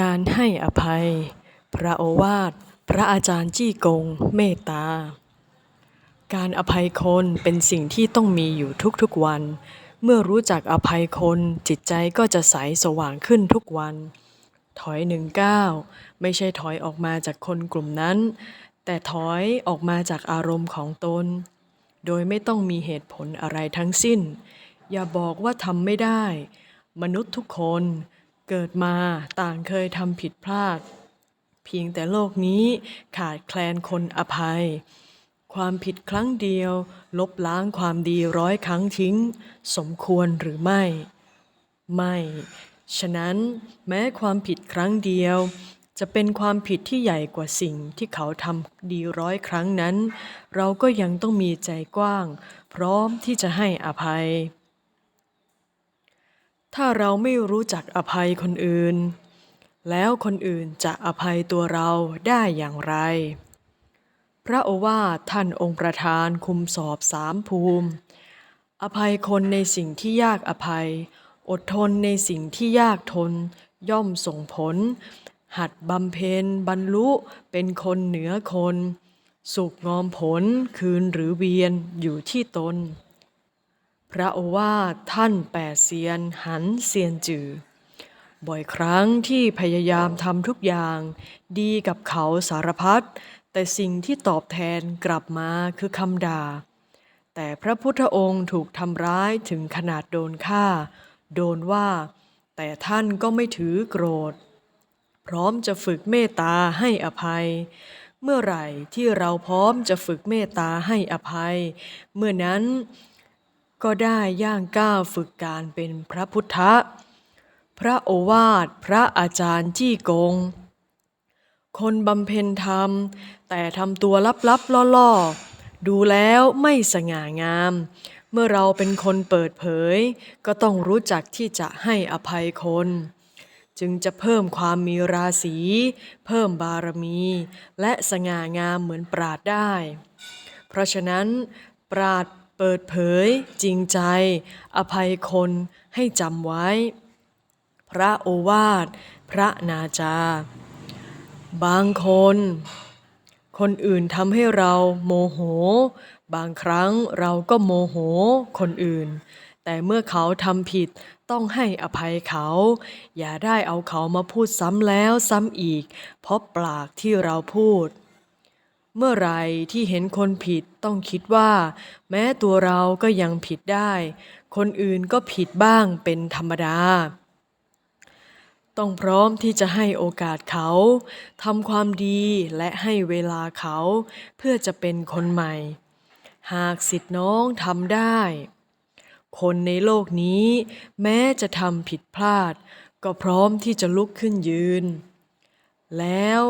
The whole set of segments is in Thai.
การให้อภัย พระโอวาท พระอาจารย์จี้กง เมตตา การอภัยคนเป็นสิ่งที่ต้องมีอยู่ทุกๆวัน เมื่อรู้จักอภัยคนจิตใจก็จะใสสว่างขึ้นทุกวัน ถอยหนึ่งก้าวไม่ใช่ถอยออกมาจากคนกลุ่มนั้น แต่ถอยออกมาจากอารมณ์ของตน โดยไม่ต้องมีเหตุผลอะไรทั้งสิ้น อย่าบอกว่าทำไม่ได้ มนุษย์ทุกคน เกิดมาต่างเคยทำผิดพลาด เพียงแต่โลกนี้ขาดแคลนคนอภัย ความผิดครั้งเดียว ลบล้างความดีร้อยครั้งทิ้ง สมควรหรือไม่ ไม่ ฉะนั้นแม้ความผิดครั้งเดียว จะเป็นความผิดที่ใหญ่กว่าสิ่งที่เขาทำดีร้อยครั้งนั้น เราก็ยังต้องมีใจกว้าง พร้อมที่จะให้อภัย ถ้าเราไม่รู้จักอภัยคนอื่น แล้วคนอื่นจะอภัยตัวเราได้อย่างไร พระโอวาทท่านองค์ประธานคุมสอบสามภูมิ อภัยคนในสิ่งที่ยากอภัย อดทนในสิ่งที่ยากทน ย่อมส่งผล หัดบำเพ็ญบรรลุเป็นคนเหนือคน สุขงอมผลคืนหรือเวียนอยู่ที่ตน พระโอวาทท่านแปดเซียนหันเซียนจือ บ่อยครั้งที่พยายามทำทุกอย่างดีกับเขาสารพัดแต่สิ่งที่ตอบแทนกลับมาคือคำด่า แต่พระพุทธองค์ถูกทำร้ายถึงขนาดโดนฆ่า โดนว่า แต่ท่านก็ไม่ถือโกรธ พร้อมจะฝึกเมตตาให้อภัย เมื่อไหร่ที่เราพร้อมจะฝึกเมตตาให้อภัย เมื่อนั้น ก็ได้ย่างก้าวฝึกการเป็นพระพุทธ พระโอวาทพระอาจารย์จี้กง คนบำเพ็ญธรรม แต่ทำตัวลับๆล่อๆ ดูแล้วไม่สง่างาม เมื่อเราเป็นคนเปิดเผย ก็ต้องรู้จักที่จะให้อภัยคน จึงจะเพิ่มความมีราศี เพิ่มบารมี และสง่างามเหมือนปราดได้ เพราะฉะนั้นปราด เปิดเผย จริงใจ อภัยคนให้จำไว้ พระโอวาท พระนาจา บางคน คนอื่นทำให้เราโมโห บางครั้งเราก็โมโหคนอื่น แต่เมื่อเขาทำผิดต้องให้อภัยเขา อย่าได้เอาเขามาพูดซ้ำแล้วซ้ำอีก เพราะปากที่เราพูด เมื่อไรที่เห็นคนผิดต้องคิดว่า แม้ตัวเราก็ยังผิดได้ คนอื่นก็ผิดบ้างเป็นธรรมดา ต้องพร้อมที่จะให้โอกาสเขาทำความดีและให้เวลาเขาเพื่อจะเป็นคนใหม่ หากสิทธิ์น้องทำได้ คนในโลกนี้ แม้จะทำผิดพลาด ก็พร้อมที่จะลุกขึ้นยืน แล้ว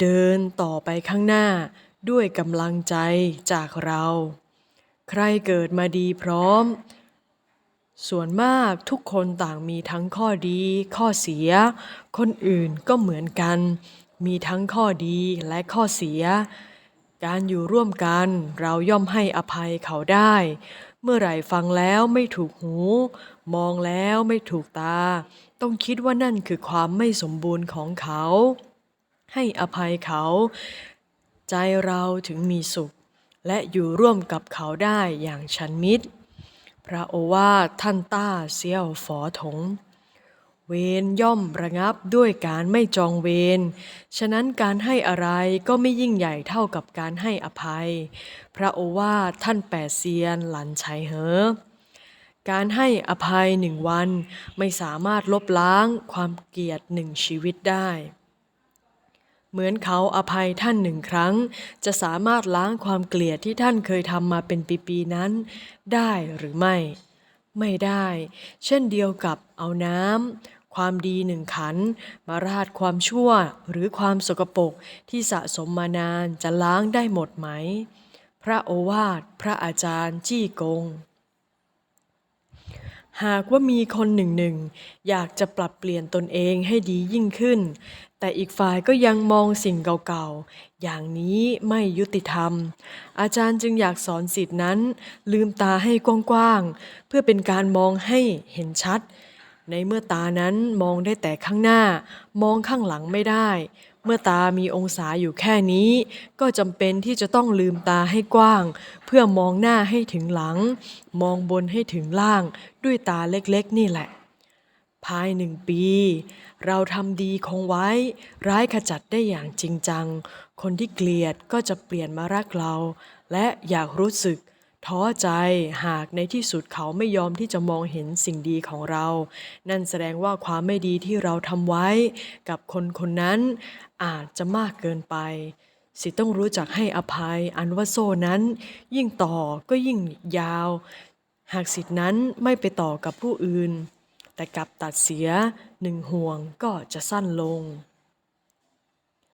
เดินต่อไปข้างหน้าด้วยกำลังใจจากเรา ใครเกิดมาดีพร้อม ส่วนมากทุกคนต่างมีทั้งข้อดี ข้อเสีย คนอื่นก็เหมือนกัน มีทั้งข้อดีและข้อเสีย การอยู่ร่วมกันเราย่อมให้อภัยเขาได้ เมื่อไหร่ฟังแล้วไม่ถูกหู มองแล้วไม่ถูกตา ต้องคิดว่านั่นคือความไม่สมบูรณ์ของเขา ให้อภัยเขา ใจเราถึงมีสุข และอยู่ร่วมกับเขาได้อย่างชันมิตร พระโอวาทท่านต้าเซี่ยวฝอถง เวรย่อมระงับด้วยการไม่จองเวรฉะนั้นการให้อะไรก็ไม่ยิ่งใหญ่เท่ากับการให้อภัย พระโอวาทท่านแปดเซียนหลันชัยเหอการให้อภัยหนึ่งวันไม่สามารถลบล้างความเกลียดหนึ่งชีวิตได้ เหมือนเขาอภัยท่านหนึ่งครั้ง จะสามารถล้างความเกลียดที่ท่านเคยทำมาเป็นปีๆนั้น ได้หรือไม่ ไม่ได้ เช่นเดียวกับเอาน้ำความดีหนึ่งขัน มาราดความชั่วหรือความสกปรกที่สะสมมานานจะล้างได้หมดไหม พระโอวาทพระอาจารย์จี้กง หากว่ามีคนหนึ่งหนึ่งอยากจะปรับเปลี่ยนตนเองให้ดียิ่งขึ้น แต่อีกฝ่ายก็ยังมองสิ่งเก่าๆ อย่างนี้ไม่ยุติธรรม อาจารย์จึงอยากสอนสิทธินั้น ลืมตาให้กว้างๆ เพื่อเป็นการมองให้เห็นชัด ในเมื่อตานั้นมองได้แต่ข้างหน้า มองข้างหลังไม่ได้ เมื่อตามีองศาอยู่แค่นี้ ก็จำเป็นที่จะต้องลืมตาให้กว้าง เพื่อมองหน้าให้ถึงหลัง มองบนให้ถึงล่าง ด้วยตาเล็กๆ นี่แหละ ภายหนึ่งปี เราทำดีคงไว้ ร้ายขจัดได้อย่างจริงจัง คนที่เกลียดก็จะเปลี่ยนมารักเรา และอยากรู้สึก ท้อใจหากในที่สุดเขาไม่ยอมที่จะมองเห็นสิ่งดีของเรา นั่นแสดงว่าความไม่ดีที่เราทำไว้ กับคนคนนั้นอาจจะมากเกินไป สิต้องรู้จักให้อภัย อันว่าโซ่นั้น ยิ่งต่อก็ยิ่งยาว หากสิทธินั้นไม่ไปต่อกับผู้อื่น แต่กลับตัดเสียหนึ่งห่วงก็จะสั้นลง